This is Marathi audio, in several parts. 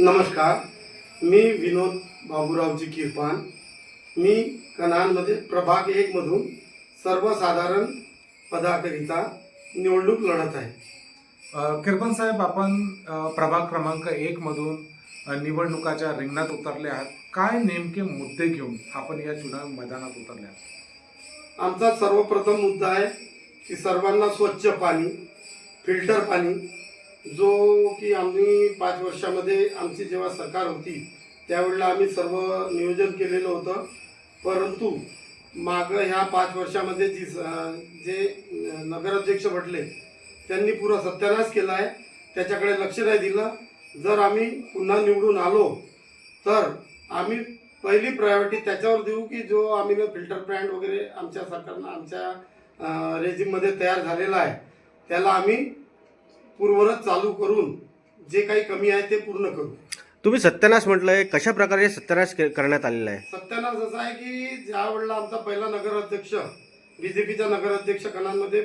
नमस्कार मी विनोद बाबूरावजी किरपान. मी कनानमध्ये प्रभाग एक मधून सर्वसाधारण पदाकरिता निवडणूक लढत आहे. किरपन साहेब आपण प्रभाग क्रमांक एक मधून अ, निवडणुकाच्या रिंगणात उतरले आहात. काय नेमके मुद्दे घेऊन आपण या चुनाव मैदानात उतरले आहात? आमचा सर्वप्रथम मुद्दा आहे की सर्वांना स्वच्छ पाणी फिल्टर पाणी जो की आम्ही पाच वर्षामध्ये आमची जेव्हा सरकार होती त्यावेळेला आम्ही सर्व नियोजन केलेलं होतं. परंतु मागं ह्या पाच वर्षामध्ये जी स- जे नगराध्यक्ष म्हटले त्यांनी पुरा सत्यानाश केला आहे. त्याच्याकडे लक्ष नाही दिलं. जर आम्ही पुन्हा निवडून आलो तर आम्ही पहिली प्रायोरिटी त्याच्यावर देऊ की जो आम्ही फिल्टर प्लॅन्ट वगैरे आमच्या सरकारनं आमच्या रेजिममध्ये तयार झालेला आहे त्याला आम्ही पूर्वरत चालू करून जे काही कमी आहे ते पूर्ण करू. तुम्ही सत्यानाश म्हटलंय कशा प्रकारे सत्यानाश के- करण्यात आलेला आहे? सत्यानाश असं आहे की ज्या वेळेला आमचा पहिला नगराध्यक्ष बीजेपीचा नगराध्यक्ष कणांमध्ये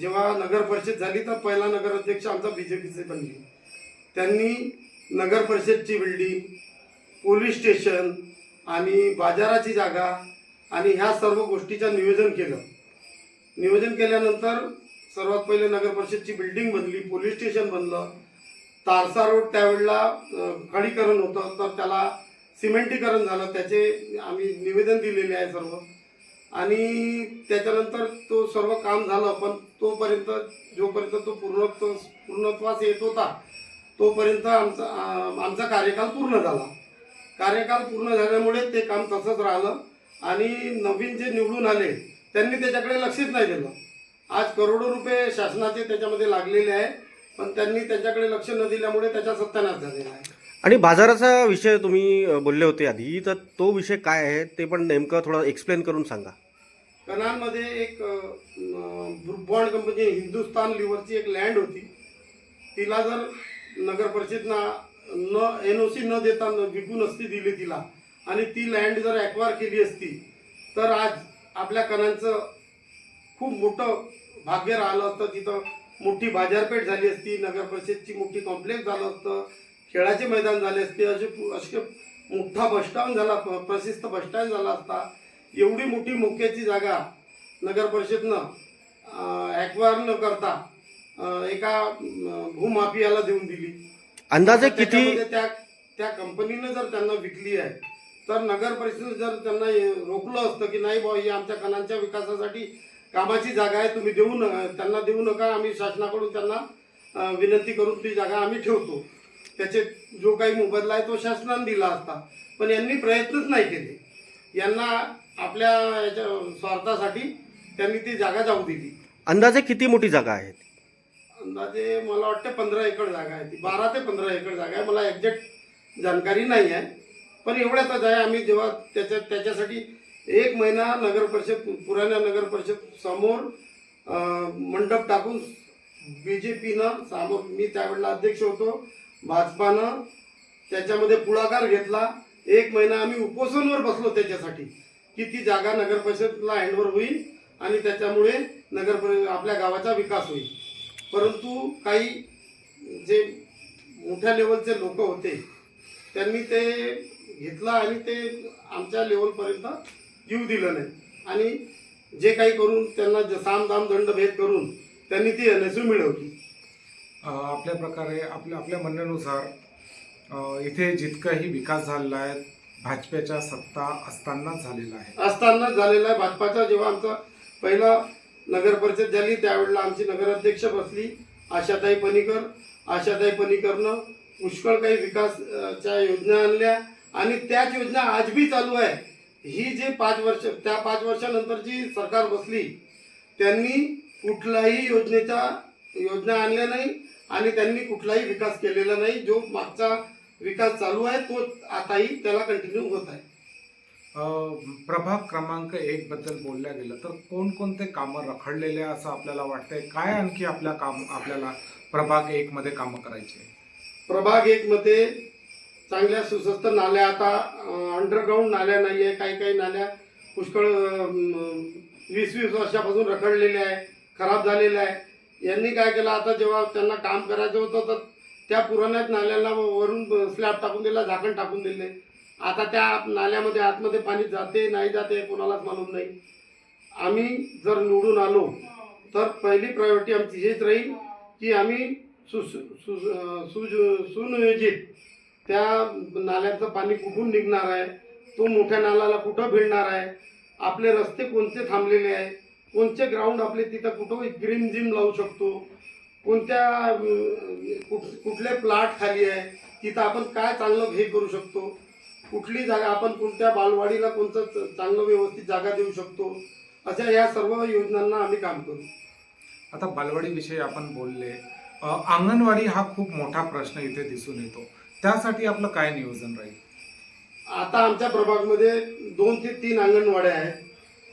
जेव्हा नगर परिषद झाली तर पहिला नगराध्यक्ष आमचा बीजेपीचे बनली त्यांनी नगर परिषदची बिल्डिंग पोलीस स्टेशन आणि बाजाराची जागा आणि ह्या सर्व गोष्टीचं नियोजन केलं. नियोजन केल्यानंतर सर्वात पहिले नगर परिषदची बिल्डिंग बनली पोलीस स्टेशन बनलं. तारसा रोड त्यावेळेला खडीकरण होतं तर त्याला सिमेंटीकरण झालं त्याचे आम्ही निवेदन दिलेले आहे सर्व. आणि त्याच्यानंतर तो सर्व काम झालं पण तोपर्यंत जोपर्यंत तो पूर्णत्व पूर्णत्वास येत होता तोपर्यंत आमचा आमचा कार्यकाल पूर्ण झाला. कार्यकाल पूर्ण झाल्यामुळे ते काम तसंच राहिलं. आणि नवीन जे निवडून आले त्यांनी त्याच्याकडे लक्षच नाही दिलं. आज करोडो रुपये शासनाचे त्याच्यामध्ये लागलेले आहे पण त्यांनी त्याच्याकडे लक्ष न दिल्यामुळे त्याचा सत्यानाश झालेला आहे. आणि बाजाराचा विषय तुम्ही बोलले होते आधी तर तो विषय काय आहे ते पण नेमकं थोडं एक्सप्लेन करून सांगा. कनानमध्ये एक बॉन्ड कंपनी हिंदुस्तान लिव्हरची एक लँड होती. तिला जर नगर परिषदना न एन ओ सी न देता न विकून असती दिली तिला आणि ती लँड जर ॲक्वायर केली असती तर आज आपल्या कणांचं खूप मोठं भाग्य राहिलं असतं. तिथं मोठी बाजारपेठ झाली असती नगर परिषदची मोठी कॉम्प्लेक्स झालं असतं खेळाचे मैदान झाले असते. असे असे मोठा बसस्टँड झाला प- प्रसिद्ध बसस्टँड झाला असता. एवढी मोठी मोक्याची जागा नगर परिषदनं ॲक्वायर न करता एका भूमाफियाला देऊन दिली. अंदाजे किती त्या त्या कंपनीनं जर त्यांना विकली आहे तर नगर परिषद जर त्यांना रोखलं असतं की नाही बुवा ही आमच्या कणांच्या विकासासाठी कामाची जागा आहे तुम्ही देऊ नका त्यांना देऊ नका आम्ही शासनाकडून त्यांना विनंती करून ती जागा आम्ही ठेवतो. त्याचे जो काही मोबदला आहे तो शासनाने दिला असता. पण यांनी प्रयत्नच नाही केले. यांना आपल्या याच्या स्वार्थासाठी त्यांनी ती जागा जाऊ दिली. अंदाजे किती मोठी जागा आहे? अंदाजे मला वाटतं पंधरा एकर जागा आहे ती. बारा ते पंधरा एकर जागा आहे. मला एक्झॅक्ट जानकारी नाही आहे. पण एवढ्यातच आहे. आम्ही जेव्हा त्याच्या त्याच्यासाठी एक महिना नगर परिषद पुराण्या नगर परिषद समोर मंडप टाकून बी जे पीनं समोर मी त्यावेळेला अध्यक्ष होतो भाजपानं त्याच्यामध्ये पुढाकार घेतला. एक महिना आम्ही उपोषणवर बसलो त्याच्यासाठी की ती जागा नगर परिषदला हँडओव्हर होईल आणि त्याच्यामुळे नगर परि आपल्या गावाचा विकास होईल. परंतु काही जे मोठ्या लेवलचे लोक होते त्यांनी ते घेतलं आणि ते आमच्या लेवलपर्यंत येऊ दिलं नाही. आणि जे काही करून त्यांना साम दाम दंड भेद करून त्यांनी ती एन एस मिळवली. अ, आपल्या प्रकारे आपल्या आपल्या म्हणण्यानुसार इथे जितकाही विकास झालेला आहे भाजपच्या सत्ता असतानाच झालेला आहे. असतानाच झालेला आहे. भाजपाचा जेव्हा आमचा पहिला नगर परिषद झाली त्यावेळेला आमची नगराध्यक्ष बसली आशाताई पणीकर आशाताई पणीकरनं पुष्कळ काही विकासच्या योजना आणल्या आणि त्याच योजना आज बी चालू आहे. ही जे पाच वर्ष त्या पाच वर्षानंतर जी सरकार बसली त्यांनी कुठलाही योजनेच्या योजना आणल्या नाही आणि त्यांनी कुठलाही विकास केलेला नाही. जो मागचा विकास चालू आहे तो आताही त्याला कंटिन्यू होत आहे. प्रभाग क्रमांक एक बद्दल बोलल्या गेलं तर कोणकोणते कामं रखडलेले आहे असं आपल्याला वाटतंय? काय आणखी आपल्या काम आपल्याला प्रभाग एक मध्ये कामं करायची? प्रभाग एक मध्ये चांगल्या सुस्वस्त नाल्या आता अंडरग्राऊंड नाल्या नाही आहे काही काही नाल्या पुष्कळ वीस वीस वर्षापासून रखडलेल्या आहे खराब झालेल्या आहे. यांनी काय केलं आता जेव्हा त्यांना काम करायचं होतं तर त्या पुराण्यात नाल्याला वरून स्लॅब टाकून दिला झाकण टाकून दिले. आता त्या नाल्यामध्ये आतमध्ये पाणी जाते नाही जाते कोणालाच मालूम नाही. आम्ही जर निवडून आलो तर पहिली प्रायोरिटी आमची हेच राहील की आम्ही सु सु- सुनियोजित त्या नाल्याचं पाणी कुठून निघणार आहे? तो मोठ्या नाल्याला कुठं भिडणार आहे? आपले रस्ते कोणते थांबलेले आहे? कोणते ग्राउंड आपले तिथं कुठं ग्रीन जिम लावू शकतो? कोणत्या कुठ- कुठले प्लॉट खाली आहे? तिथं आपण काय चांगलं हे करू शकतो? कुठली जागा आपण कोणत्या बालवाडीला कोणतं चांगलं व्यवस्थित जागा देऊ शकतो? अशा या सर्व योजनांना आम्ही काम करू. आता बालवाडीविषयी आपण बोलले. अंगणवाडी हा खूप मोठा प्रश्न इथे दिसून येतो. त्यासाठी आपलं काय नियोजन राहील? आता आमच्या प्रभागमध्ये दोन ते तीन अंगणवाड्या आहेत.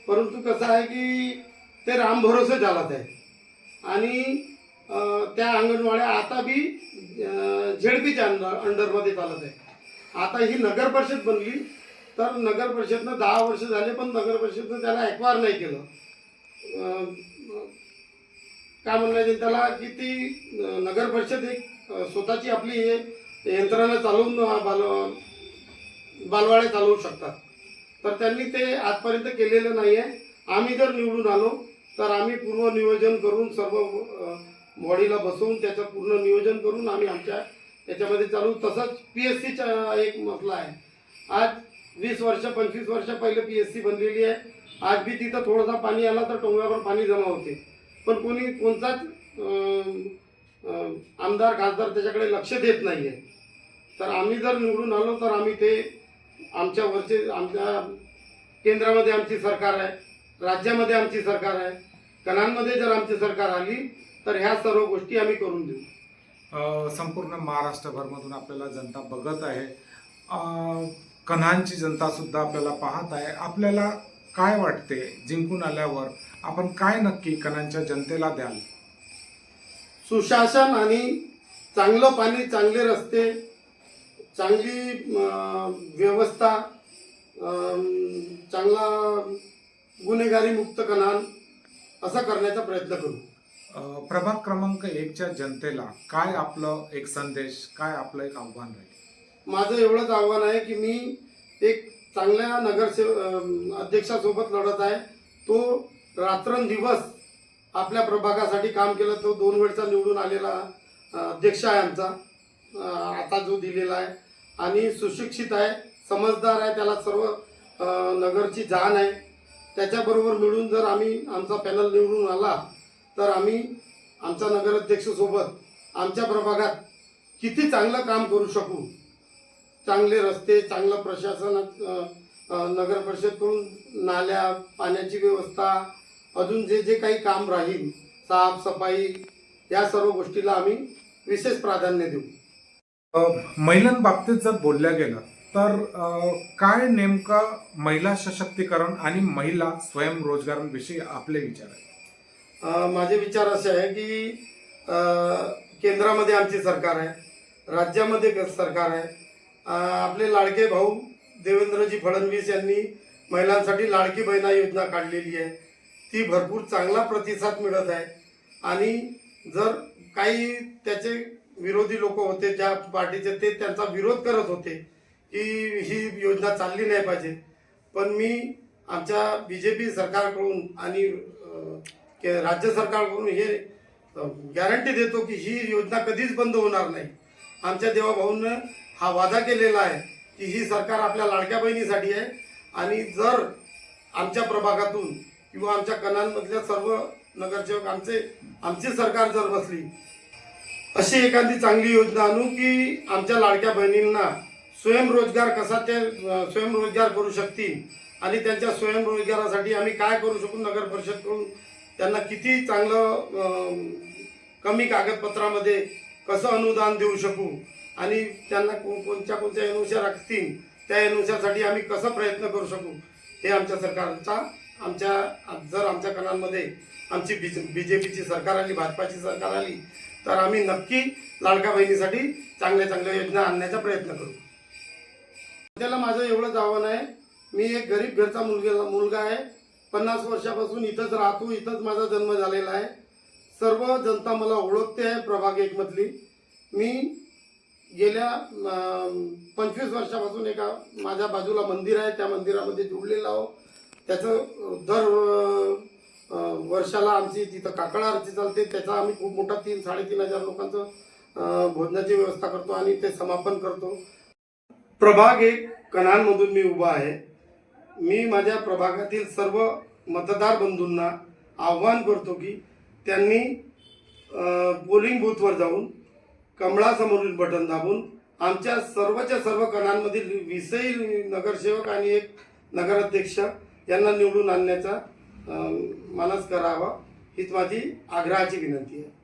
परंतु कसं आहे की ते राम भरोसे चालत आहे आणि त्या अंगणवाड्या आता बी झेडपीच्या अंडर अंडरमध्ये चालत आहे आता ही नगर परिषद बनली तर नगर परिषदनं दहा वर्ष झाले पण नगर परिषदनं त्याला ॲक्वायर नाही केलं. काय म्हणायचं त्याला की ती नगर परिषद एक स्वतःची आपली हे यंत्रणा चालवून बाल बालवाडे चालवू शकतात. तर त्यांनी ते आजपर्यंत केलेलं नाही आहे आम्ही जर निवडून आलो तर आम्ही पूर्व नियोजन करून सर्व बॉडीला बसवून त्याचं पूर्ण नियोजन करून आम्ही आमच्या याच्यामध्ये चालू. तसंच पी एस सीचा एक मसला आहे. आज वीस वर्ष पंचवीस वर्ष पहिले पी एस सी बनलेली आहे. आज बी तिथं थोडासा पाणी आला तर टोंगावर पाणी जमा होते. पण कोणी कोणताच आमदार खासदार त्याच्याकडे लक्ष देत नाही आहे तर आम्ही जर निवडून आलो तर आम्ही ते आमच्या वरचे आमच्या केंद्रामध्ये आमची सरकार आहे राज्यामध्ये आमची सरकार आहे कणांमध्ये जर आमची सरकार आली तर ह्या सर्व गोष्टी आम्ही करून देऊ. संपूर्ण महाराष्ट्रभरमधून आपल्याला जनता बघत आहे. कन्हांची जनता सुद्धा आपल्याला पाहत आहे. आपल्याला काय वाटते जिंकून आल्यावर? आपण काय नक्की कणांच्या जनतेला द्याल? सुशासन आणि चांगलं पाणी चांगले रस्ते चांगली व्यवस्था चांगला गुन्हेगारी मुक्त कणान असा करण्याचा प्रयत्न करू. प्रभाग क्रमांक एकच्या जनतेला काय आपलं एक संदेश काय आपलं एक आव्हान राहील? माझं एवढंच आव्हान आहे की मी एक चांगल्या नगरसेव अध्यक्षासोबत लढत आहे. तो रात्रंदिवस आपल्या प्रभागासाठी काम केलं. तो दोन वेळचा निवडून आलेला अध्यक्ष आहे आमचा. आता जो दिलेला आहे. आणि सुशिक्षित आहे समजदार आहे त्याला सर्व नगरची जाण आहे. त्याच्याबरोबर मिळून जर आम्ही आमचा पॅनल निवडून आला तर आम्ही आमच्या नगराध्यक्षसोबत आमच्या प्रभागात किती चांगलं काम करू शकू? चांगले रस्ते चांगलं प्रशासन अ, अ, नगर परिषदकडून नाल्या पाण्याची व्यवस्था अजून जे जे काही काम राहील साफसफाई या सर्व गोष्टीला आम्ही विशेष प्राधान्य देऊ. महिलांबाबतीत जर बोलल्या गेलं तर काय नेमकं महिला सशक्तीकरण आणि महिला स्वयंरोजगारांविषयी आपले विचार आहेत? माझे विचार असे आहे की केंद्रामध्ये आमची सरकार आहे राज्यामध्ये सरकार आहे. आपले लाडके भाऊ देवेंद्रजी फडणवीस यांनी महिलांसाठी लाडकी बहिणा योजना काढलेली आहे. ती भरपूर चांगला प्रतिसाद मिळत आहे. आणि जर काही त्याचे विरोधी लोक होते ज्या पार्टीचे ते त्यांचा विरोध करत होते की ही योजना चालली नाही पाहिजे. पण मी आमच्या बी जे पी सरकारकडून आणि के- राज्य सरकारकडून हे गॅरंटी देतो की ही योजना कधीच बंद होणार नाही. आमच्या देवाभाऊंनं हा वादा केलेला आहे की ही सरकार आपल्या लाडक्या बहिणीसाठी आहे आणि जर आमच्या प्रभागातून किंवा आमच्या कणांमधल्या सर्व नगरसेवक आमचे आमची सरकार जर बसली अशी एखादी चांगली योजना आणू की आमच्या लाडक्या बहिणींना स्वयंरोजगार कसा ते स्वयंरोजगार करू शकतील? आणि त्यांच्या स्वयंरोजगारासाठी आम्ही काय करू शकू नगर परिषदकडून त्यांना किती चांगलं कमी कागदपत्रामध्ये कसं अनुदान देऊ शकू? आणि त्यांना कोणत्या कोणत्या एनओच्या राखतील? त्या एनओच्यासाठी आम्ही कसं प्रयत्न करू शकू? हे आमच्या सरकारचा आमच्या जर आमच्या कणांमध्ये आमची बी बी जे पीची सरकार आली भाजपाची सरकार आली तर आम्ही नक्की लाडका बहिणीसाठी चांगल्या चांगल्या योजना आणण्याचा प्रयत्न करू. त्याला माझं एवढंच आव्हान आहे. मी एक गरीब घरचा मुलगा मुलगा आहे. पन्नास वर्षापासून इथंच राहतो इथंच माझा जन्म झालेला आहे. सर्व जनता मला ओळखते आहे प्रभाग एकमधली मी गेल्या पंचवीस वर्षापासून एका माझ्या बाजूला मंदिर आहे. त्या मंदिरामध्ये जुळलेला आहो. त्याचं दर वर्षाला आमची तिथं काकड आरती चालते त्याचा आम्ही खूप मोठा तीन साडेतीन हजार लोकांचं भोजनाची व्यवस्था करतो आणि ते समापन करतो. प्रभाग एक कणांमधून मी उभा आहे. मी माझ्या प्रभागातील सर्व मतदार बंधूंना आव्हान करतो की त्यांनी पोलिंग बूथवर जाऊन कमळासमोरील बटन दाबून आमच्या सर्वच्या सर्व कणांमधील विषयी नगरसेवक आणि एक नगराध्यक्ष यांना निवडून आणण्याचा मलाच करावा. हीच माझी आग्रहाची विनंती आहे.